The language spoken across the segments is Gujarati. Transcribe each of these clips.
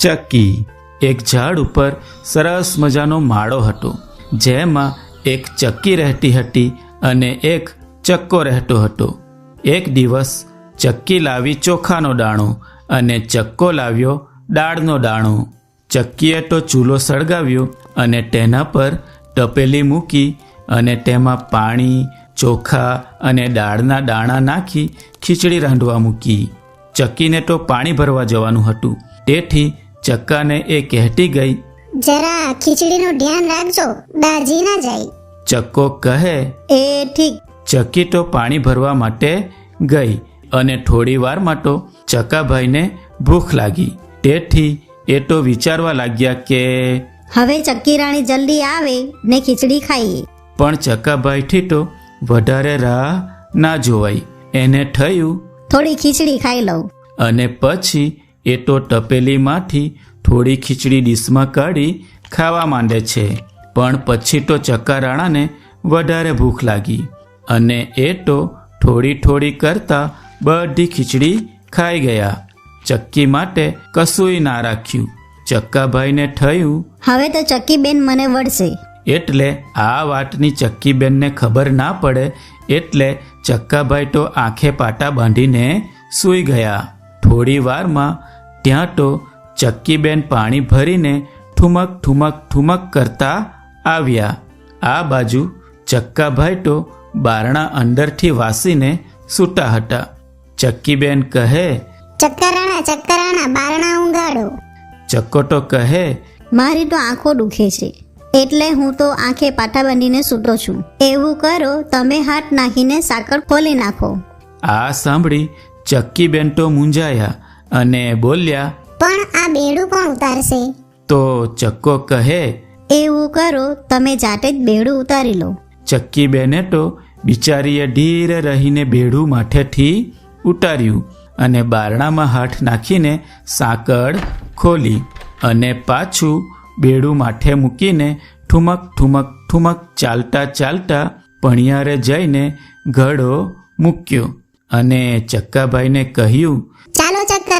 ચક્કી. એક ઝાડ ઉપર સરસ મજાનો માળો હતો, જેમાં એક ચક્કી રહેતી હતી અને એક ચક્કો રહેતો હતો. એક દિવસ ચક્કી લાવી ચોખાનો દાણો અને ચક્કો લાવ્યો દાળનો દાણો. ચક્કીએ તો ચૂલો સળગાવ્યો અને તેના પર તપેલી મૂકી અને તેમાં પાણી, ચોખા અને દાળના દાણા નાખી ખીચડી રાંધવા મૂકી. ચક્કીને તો પાણી ભરવા જવાનું હતું. તેથી ચક્કાને એ કહેતી ગઈ. જરા ખીચડીનું ધ્યાન રાખજો દાજી ના જાય. ચક્કો કહે એ ઠીક. ચક્કી તો પાણી ભરવા માટે ગઈ અને થોડી વારમાં તો ચક્કાભાઈને ભૂખ લાગી. તેથી એ તો વિચારવા લાગ્યા કે હવે ચક્કી રાણી જલ્દી આવે ને ખીચડી ખાઈએ. પણ ચક્કાભાઈથી તો વધારે રાહ ના જોવાઈ. એને થયું થોડી ખીચડી ખાઈ લઉં. અને પછી એ તો તપેલીમાંથી થોડી ખીચડી ડીશમાં કાઢી ખાવા માંડે છે. પણ પછી તો ચક્કારાણાને વધારે ભૂખ લાગી અને એ તો થોડી થોડી કરતા બધી ખીચડી ખાઈ ગયા. ચક્કી માટે કશુંય ના રાખ્યું. ચક્કાભાઈને થયું હવે તો ચક્કી બેન મને વળશે. એટલે આ વાતની ચક્કીબેનને ખબર ના પડે એટલે ચક્કાભાઈ તો આંખે પાટા બાંધીને સૂઈ ગયા. થોડી વારમાં ત્યાં તો ચક્કીબેન પાણી ભરીને ઠુમક ઠુમક ઠુમક કરતા આવ્યા. આ બાજુ ચક્કાભાઈ તો બારણા અંદરથી વાસીને સૂતા હતા. ચક્કીબેન કહે ચક્કરાણા ચક્કરાણા બારણા ઊંઘાડો ચક્કો તો કહે મારી તો આંખો દુખે છે એટલે હું તો આંખે પાટા બાંધીને સૂતો છું. એવું કરો તમે હાથ નાખીને સાકર ખોલી નાખો. આ સાંભળી ચક્કીબેન તો મૂંઝાયા. અને બોલ્યા પણ આ બેડું કોણ ઉતારશે? તો ચક્કો કહે એવું કરો તમે જાતે જ બેડું ઉતારી લો. ચક્કી બેને તો બિચારીએ ઢીર રહીને બેડું માથેથી ઉતાર્યું અને બારણામાં હાથ નાખીને સાંકળ ખોલી અને પાછું બેડું માથે મૂકીને ઠુમક ઠુમક ઠુમક ચાલતા ચાલતા પણિયારે જઈને ઘડો મૂક્યો અને ચક્કાભાઈને કહ્યું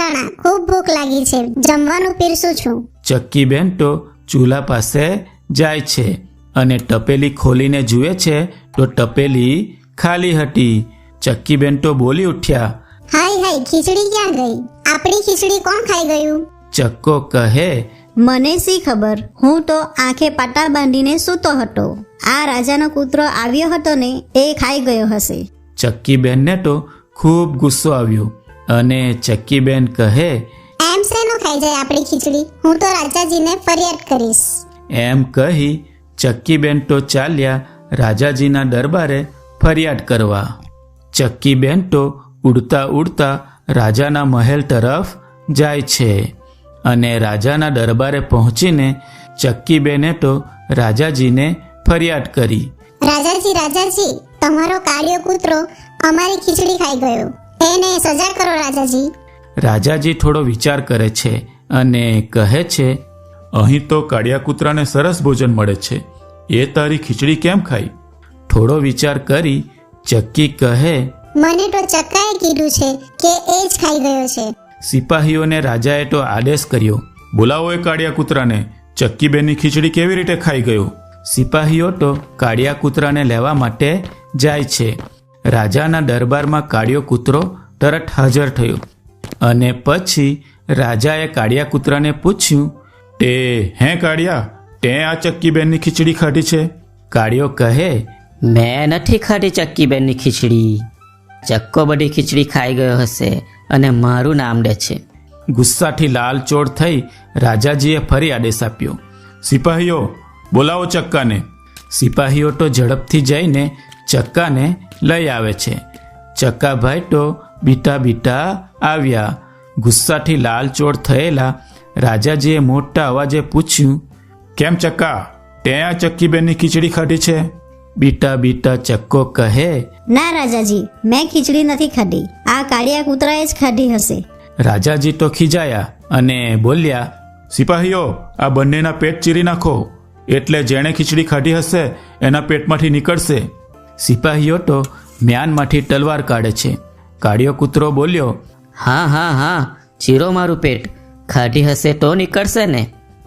ચાલો ખૂબ ભૂખ લાગી છે. જમવાનું પીરસું છું. ચક્કીબેન તો ચૂલા પાસે જાય છે અને ટપેલી ખોલીને જુએ છે તો ટપેલી ખાલી હતી. ચક્કીબેન તો બોલી ઉઠ્યા હાય હાય ખીચડી ક્યાં ગઈ? આપણી ખીચડી કોણ ખાઈ ગયું? ચક્કો કહે મને શી ખબર? હું તો આંખે પાટા બાંધીને સૂતો હતો. આ રાજાનો કૂતરો આવ્યો હતો ને એ ખાઈ ગયો હશે. ચક્કી ચક્કીબેનને તો ખૂબ ગુસ્સો આવ્યો. અને ચક્કીબેન કહે એમ શેનો ખાઈ જાય આપણી ખીચડી? હું તો રાજાજીને ફરિયાદ કરીશ. એમ કહી ચક્કીબેન તો ચાલ્યા રાજાજીના દરબારે ફરિયાદ કરવા. ચક્કીબેન તો ઉડતા ઉડતા રાજાના મહેલ તરફ જાય છે અને રાજાના દરબારે પહોંચીને ચક્કીબેને તો રાજાજીને ફરિયાદ કરી. રાજાજી રાજાજી તમારો કાળિયો કૂતરો અમારી ખીચડી ખાઈ ગયો. એને સજા કરો રાજાજી. રાજાજી થોડો વિચાર કરે છે અને કહે છે અહીં તો કાળિયા કૂતરાને સરસ ભોજન મળે છે. એ તારી ખીચડી કેમ ખાઈ? થોડો વિચાર કરી ચક્કી કહે મને તો ચક્કાએ કીધું છે કે એ જ ખાઈ ગયો છે. સિપાહીઓને રાજાએ તો આદેશ કર્યો. બોલાવો એ કાળિયા કૂતરાને ચક્કીબેનની ખીચડી કેવી રીતે ખાઈ ગયો? સિપાહીઓ તો કાળિયા કૂતરાને લેવા માટે જાય છે. રાજાના દરબારમાં કાળિયો કૂતરો તરત હાજર થયો. અને પછી રાજાએ કાળિયા કૂતરાને પૂછ્યું તે હે કાળિયા તે આ ચક્કીબેનની ખીચડી ખાધી છે? કાળિયો કહે મેં નથી ખાધી ચક્કીબેનની ખીચડી. ચક્કો બધી ખીચડી ખાઈ ગયો હશે અને મારું નામ દે છે. ગુસ્સાથી લાલચોળ થઈ રાજાજીએ ફરી આદેશ આપ્યો સિપાહીઓ બોલાવો ચક્કાને. સિપાહીઓ તો ઝડપથી જઈને ચક્કાને લઈ આવે છે. ચક્કાભાઈ તો બીટા બીટા આવ્યા. ગુસ્સાથી લાલચોળ થયેલા રાજાજીએ મોટા અવાજે પૂછ્યું કેમ ચક્કા? તે આ ચક્કીબેનની ખીચડી ખાધી છે? બીટા બીટા ચક્કો કહે ના રાજાજી મેં ખીચડી નથી ખાધી. આ કાળિયા કૂતરાએ જ ખાધી હશે. રાજાજી તો ખીજાયા અને બોલ્યા સિપાહીઓ આ બંનેના પેટ ચીરી નાખો. એટલે જેણે ખીચડી ખાધી હશે એના પેટમાંથી નીકળશે. સિપાહીઓ તો મ્યાનમાંથી તલવાર કાઢે છે. કાળિયો કૂતરો બોલ્યો હા હા હા ચીરો મારું પેટ. ખાધી હશે તો નીકળશે ને.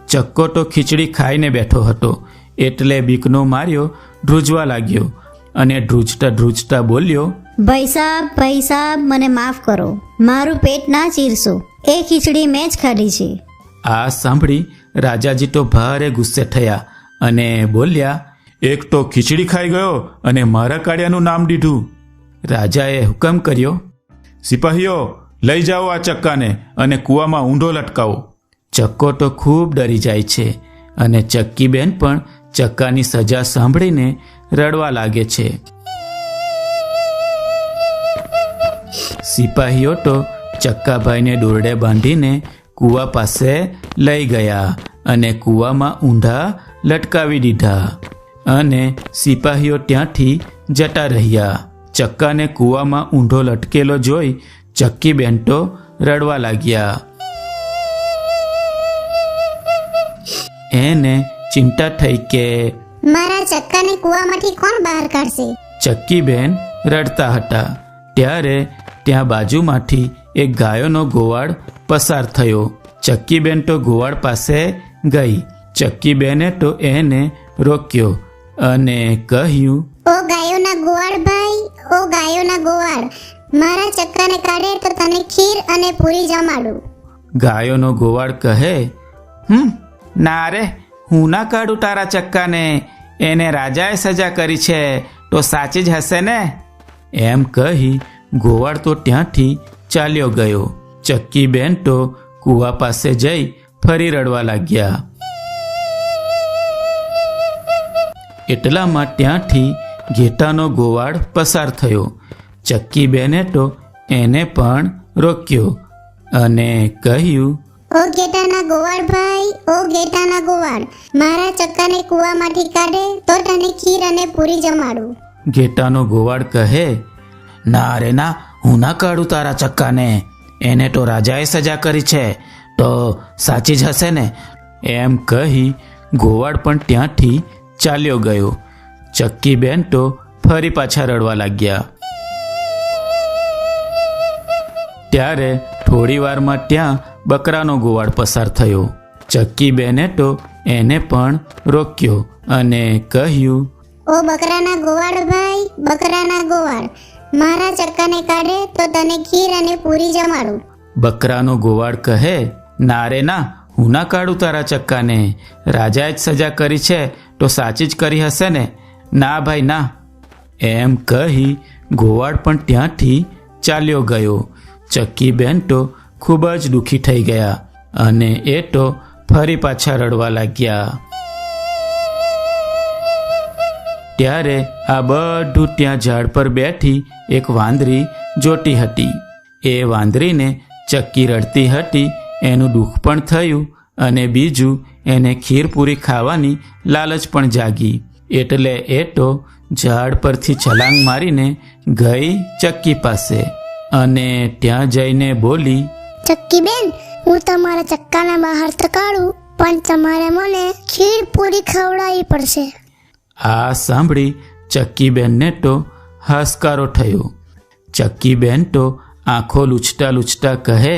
ચક્કો તો ખીચડી ખાઈને બેઠો હતો. એટલે બીકનો માર્યો ધ્રુજવા લાગ્યો અને ધ્રુજતા ધ્રુજતા બોલ્યો ભાઈ સાહેબ ભાઈ સાહેબ મને માફ કરો. મારું પેટ ના ચીરશો. એ ખીચડી મેં જ ખાધી છે. આ સાંભળી રાજાજી તો ભારે ગુસ્સે થયા અને બોલ્યા એક તો ખીચડી ખાઈ ગયો અને મારા કાળિયાનું નામ દીધું. રાજાએ હુકમ કર્યો, સિપાહીઓ, લઈ જાઓ આ ચક્કાને અને કૂવામાં ઊંધો લટકાવો. ચક્કો તો ખૂબ ડરી જાય છે અને ચક્કીબેન પણ ચક્કાની સજા સાંભળીને રડવા લાગે છે. સિપાહીઓ તો ચક્કાભાઈને દોરડે બાંધીને કૂવા પાસે લઈ ગયા અને કૂવામાં ઊંધા લટકાવી દીધા. અને સિપાહીઓ ત્યાંથી જતા રહ્યા. ચક્કાને કૂવામાં ઊંધો લટકેલો જોઈ ચક્કી તો રડવા લાગ્યા. એને ચિંતા થઈ કે મારા ચક્કાને કૂવામાંથી કોણ બહાર કાઢશે? ચક્કીબેન રડતા હતા. ત્યારે ત્યાં બાજુમાંથી એક ગાયોનો ગોવાળ પસાર થયો. ચક્કીબેન તો ગોવાળ પાસે ગઈ. ચક્કીબેને તો એને રોક્યો. અને કહ્યું ઓ ગાયોના ગોવાળ ભાઈ ઓ ગાયોના ગોવાળ મારા ચક્કાને કાઢે તો તને ખીર અને પૂરી જમાડું. ગાયોનો ગોવાળ કહે હમ ના રે હું ના કાઢું તારા ચક્કાને એને રાજાએ સજા કરી છે તો સાચી જ હશે ને? એમ કહી ગોવાળ તો ત્યાંથી ચાલ્યો ગયો. ચક્કીબેન તો કૂવા પાસે જઈ ફરી રડવા લાગ્યા. એટલામાં ત્યાંથી ઘેટાનો ગોવાળ પસાર થયો. ચક્કીબેને તો એને પણ રોક્યો અને કહ્યું ઓ ગેટાના ગોવાળ ભાઈ ઓ ગેટાના ગોવાળ મારા ચક્કાને કૂવામાંથી કાઢે તો તને ખીર અને પૂરી જમાડું. ઘેટાનો ગોવાળ કહે ના રે ના હું ના કાઢું તારા ચક્કાને. એને તો રાજાએ સજા કરી છે. તો સાચી જ હશે ને? એમ કહી ગોવાળ પણ ત્યાંથી ચાલ્યો ગયો. ચક્કી બેન તો ફરી પાછા રડવા લાગ્યા. ત્યારે થોડી વારમાં ત્યાં બકરાનો ગોવાળ પસાર થયો. ચક્કી બેને તો એને પણ રોક્યો અને કહ્યું ઓ બકરાના ગોવાળ ભાઈ બકરાના ગોવાળ મારા ચક્કાને કાઢે તો તને ખીર અને પૂરી જમાડું. બકરાનો ગોવાળ કહે ના રે ના હું ના કાઢું તારા ચક્કાને. રાજાએ જ સજા કરી છે તો સાચી જ કરી હશે ને? ના ભાઈ, ના. એમ કહી ગોવાળ પણ ત્યાંથી ચાલ્યો ગયો. ચક્કીબેન તો ખૂબ જ દુઃખી થઈ ગયા અને એ તો ફરી પાછા રડવા લાગ્યા. ત્યારે આ બધું ત્યાં ઝાડ પર બેઠી એક વાંદરી જોતી હતી. એ વાંદરીને ચક્કી રડતી હતી, એનું દુઃખ પણ થયું અને બીજું એને ખીરપૂરી ખાવાની લાલચ પણ જાગી. એટલે એ તો ઝાડ પરથી છલાંગ મારીને ગઈ ચક્કી પાસે અને ત્યાં જઈને બોલી ચક્કી બેન હું તમારા ચક્કાને બહાર તો પણ તમારે મને ખીરપૂરી ખવડાવવી પડશે. આ સાંભળી ચક્કીબેનને તો હાશકારો થયો. ચક્કીબેન તો આંખો લૂછતા લૂછતા કહે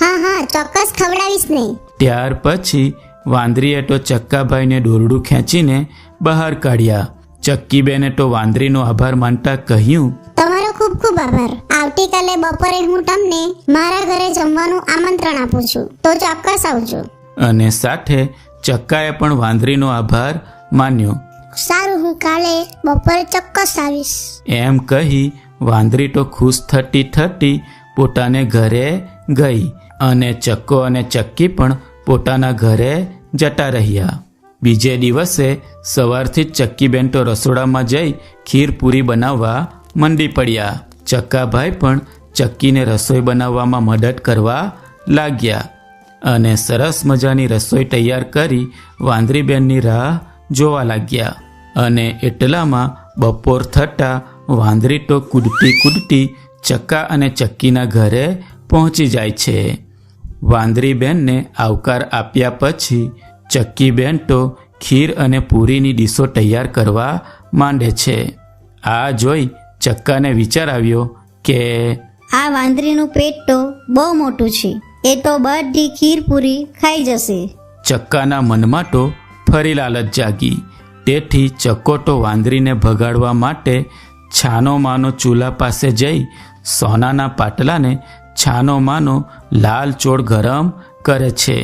હા હા ચોક્કસ ખવડાવીશ ને ત્યાર પછી વાંદરીએ તો ચક્કાભાઈને દોરડું ખેંચીને બહાર કાઢ્યા. ચક્કીબેને તો વાંદરીનો આભાર માનતા કહ્યું તમારો ખૂબ ખૂબ આભાર. આવતીકાલે બપોરે હું તમને મારા ઘરે જમવાનું આમંત્રણ આપું છું. તો ચોક્કસ આવજો. અને સાથે ચક્કાએ પણ વાંદરીનો આભાર માન્યો. સારું હું કાલે બપોરે ચોક્કસ આવીશ. એમ કહી વાંદરી તો ખુશ થતી થતી પોતાને ઘરે ગઈ અને ચક્કો અને ચક્કી પણ પોતાના ઘરે જતા રહ્યા. બીજે દિવસે સવારથી જ ચક્કીબેન તો રસોડામાં જઈ ખીર પૂરી બનાવવા મંડી પડ્યા. ચક્કાભાઈ પણ ચક્કીને રસોઈ બનાવવામાં મદદ કરવા લાગ્યા અને સરસ મજાની રસોઈ તૈયાર કરી વાંદરીબેનની રાહ જોવા લાગ્યા. અને એટલામાં બપોર થતાં વાંદરી તો કૂદતી કૂદતી ચક્કા અને ચક્કીના ઘરે પહોંચી જાય છે. વાંદરીબેનને આવકાર આપ્યા પછી ચક્કીબેન તો ખીર અને પૂરીની ડીશો તૈયાર કરવા માંડે છે. આ જોઈ ચક્કાને વિચાર આવ્યો કે આ વાંદરીનું પેટ તો બહુ મોટું છે. એ તો બધી ખીર પૂરી ખાઈ જશે. ચક્કાના મનમાં તો ફરી લાલચ જાગી. તેથી ચક્કો તો વાંદરીને ભગાડવા માટે છાનો માનો ચૂલા પાસે જઈ સોનાના પાટલાને છાનો માનો લાલ ચોળ ગરમ કરે છે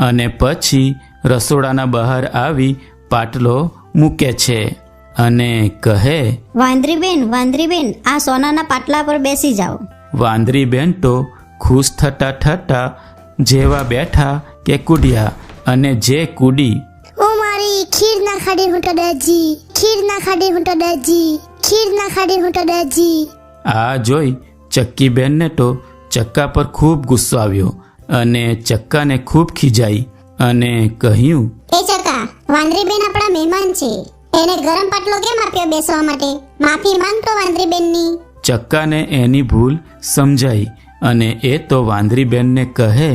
અને પછી રસોડાના બહાર આવી પાટલો મૂકે છે અને કહે વાંદરીબેન વાંદરીબેન આ સોનાના પાટલા પર બેસી જાઓ. વાંદરી બેન તો ખુશ થતા થતા જેવા બેઠા કે કૂડ્યા અને જે કૂડી ઓ મારી ખીર ના ખાડી હું તો દાજી ખીર ના ખાડી હું તો દાજી ખીર ના ખાડી હું તો દાજી. આ જોઈ ચક્કીબેનને તો ચક્કા પર ખૂબ ગુસ્સો આવ્યો અને ચક્કાને ખૂબ ખીજાઈ અને કહ્યું એ ચક્કા વાંદરીબેન આપણા મહેમાન છે. એને ગરમ પાટલો કેમ આપ્યો બેસવા માટે? માફી માંગતો વાંદરીબેનની. ચક્કાને એની ભૂલ સમજાઈ અને એ તો વાંદરીબેનને કહે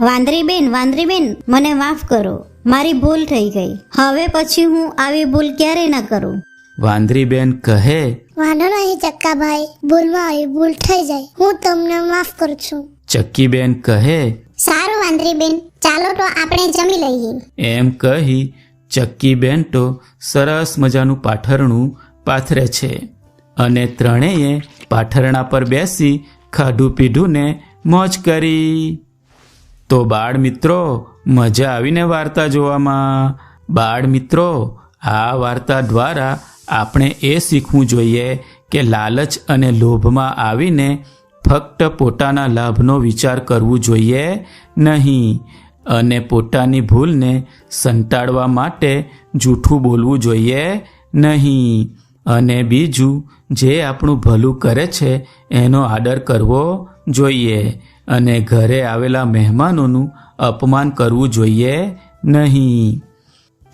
વાંદરીબેન વાંદરીબેન મને માફ કરો. મારી ભૂલ થઈ ગઈ. હવે પછી હું આવી ભૂલ ક્યારેય ન કરું? વાંદરીબેન કહે વાંધો નહીં ચક્કાભાઈ. ભૂલમાં આવી ભૂલ થઈ જાય. હું તમને માફ કરું છું. ચક્કીબેન કહે સારું વાંદરીબેન. ચાલો તો આપણે જમી લઈએ. એમ કહી ચક્કીબેન તો સરસ મજાનું પાથરણું પાથરે છે. અને ત્રણેય પાથરણા પર બેસી ખાધું પીધું ને મોજ કરી. તો બાળ મિત્રો મજા આવીને વાર્તા જોવામાં. બાળ મિત્રો આ વાર્તા દ્વારા આપણે એ શીખવું જોઈએ કે લાલચ અને લોભમાં આવીને ફક્ત પોતાના લાભનો વિચાર કરવું જોઈએ નહીં અને પોતાની ભૂલને સંતાડવા માટે જૂઠું બોલવું જોઈએ નહીં અને બીજું, જે આપણું ભલું કરે છે, એનો આદર કરવો જોઈએ અને ઘરે આવેલા મહેમાનોનું અપમાન કરવું જોઈએ નહીં.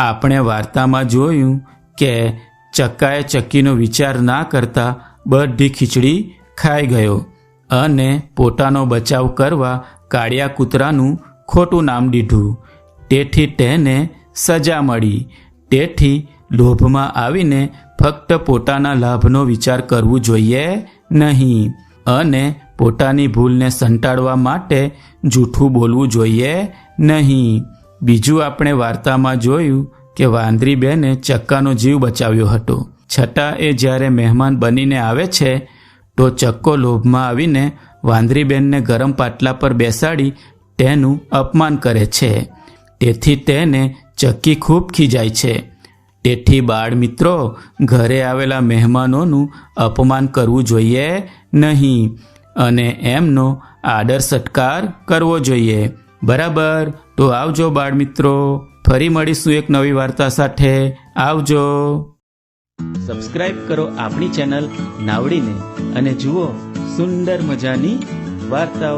આપણે વાર્તામાં જોયું કે ચક્કાએ ચક્કીનો વિચાર ના કરતા બધી ખીચડી ખાઈ ગયો અને પોતાનો બચાવ કરવા કાળિયા કૂતરાનું ખોટું નામ દીધું. તેથી તેને સજા મળી. તેથી લોભમાં આવીને ફક્ત પોતાના લાભનો વિચાર કરવું જોઈએ નહીં અને પોતાની ભૂલને સંટાળવા માટે જૂઠું બોલવું જોઈએ નહીં. બીજું આપણે વાર્તામાં જોયું કે વાંદરીબેને ચક્કાનો જીવ બચાવ્યો હતો. છતાં એ જ્યારે મહેમાન બનીને આવે છે, તો ચક્કો લોભમાં આવીને વાંદરીબેનને ગરમ પાટલા પર બેસાડી તેનું અપમાન કરે છે. તેથી તેને ચક્કી ખૂબ ખીજાય છે. તેથી બાળ મિત્રો ઘરે આવેલા મહેમાનોનું અપમાન કરવું જોઈએ નહીં અને એમનો આદર સત્કાર કરવો જોઈએ. બરાબર? તો આવજો બાળ મિત્રો ફરી મળીશું એક નવી વાર્તા સાથે. આવજો. સબસ્ક્રાઇબ કરો આપણી ચેનલ નાવડીને અને જુઓ સુંદર મજાની વાર્તાઓ.